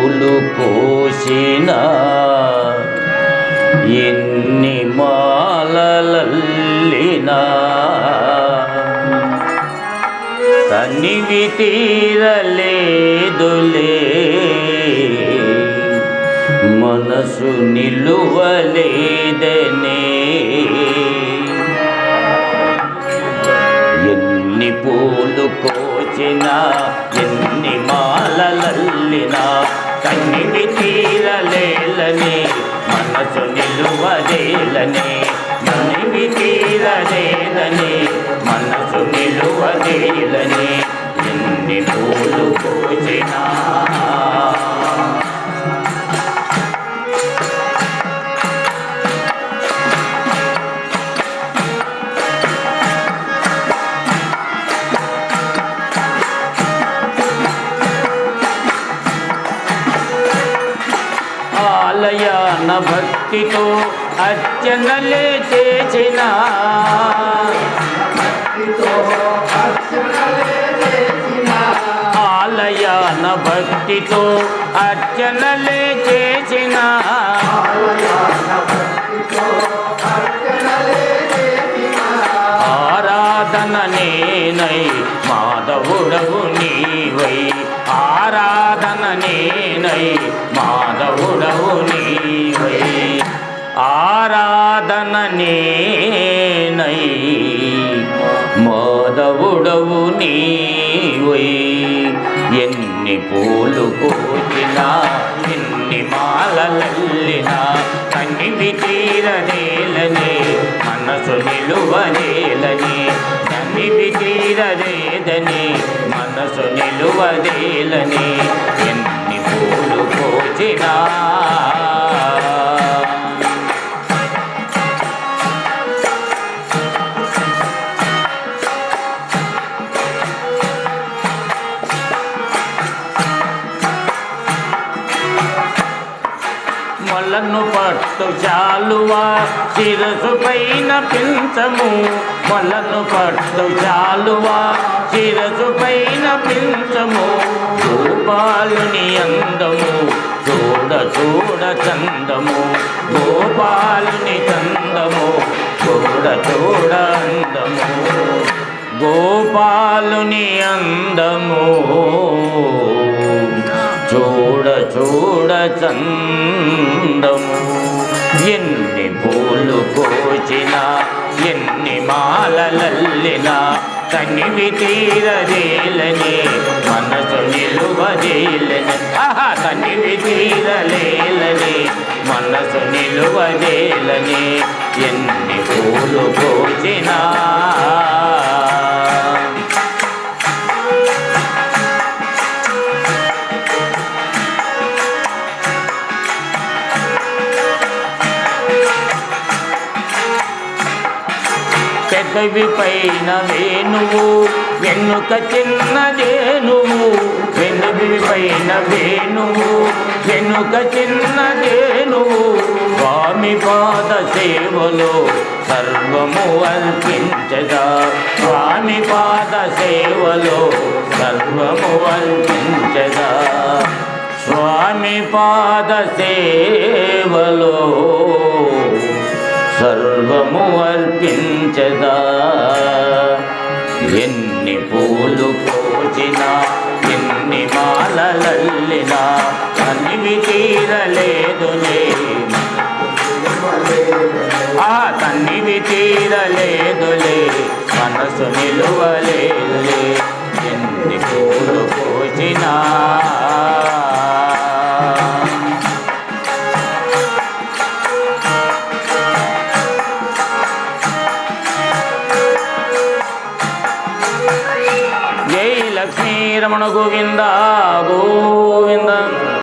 పూలు కోసిన ఎన్ని మాలలల్లినా. తనివి తీరలేదులే. మనసు నిలువలేదనే. ఎన్ని పూలు కోచినా ఎన్ని మాలలల్లినా. కన్నివి తీరలేలని మనసు నిలువలేలని కన్నివి తీరలేదని మనసు ఆలయాన భక్తితో అర్చనలే చేసిన ఆలయాన భక్తితో అర్చనలే చేసిన ఆరాధన నేనై మాధవుడవు మాధవుడవు నీవై. ఎన్ని పూలు కోచినా ఎన్ని మాలలల్లినా కన్నివి తీరదేలనే మనసు నిలువదేలని కన్నివి తీరదేదని మనసు నిలువదేలని. మొలను పట్టు చాలువా శిరసు పైన పించము మొలను పట్టు చాలువా శిరసు పైన పించము గోపాలుని అందము చూడ చూడ చందము. గోపాలుని చందము చూడ చూడ అందము. గోపాలుని అందము చూడ చూడ చందము ఎన్ని పూలు కోచినా ఎన్ని మాలలల్లినా కనివి తీరలేలని మనసు నిలువదేలని ఆహా కనివి తీరలేలని మనసు నిలువదేలని పెదవి పైన వేణువు వెనుక చిన్నదేనువు వెనువి పైన వేణువు వెనుక చిన్నదేనువు స్వామి పాద సేవలో సర్వము అర్పించగా స్వామి పాద సేవలో సర్వము అర్పించగా స్వామి పాద సేవలో ఫలము అర్పించదా ఎన్ని పూలు పోచినా ఎన్ని మాలలల్లినా అనివి తీరలేదు ఆ తన్నివి తీరలేదులే మనసు నిలువలేదులే ఎన్ని పూలు పోచినా జై గోవింద గోవింద.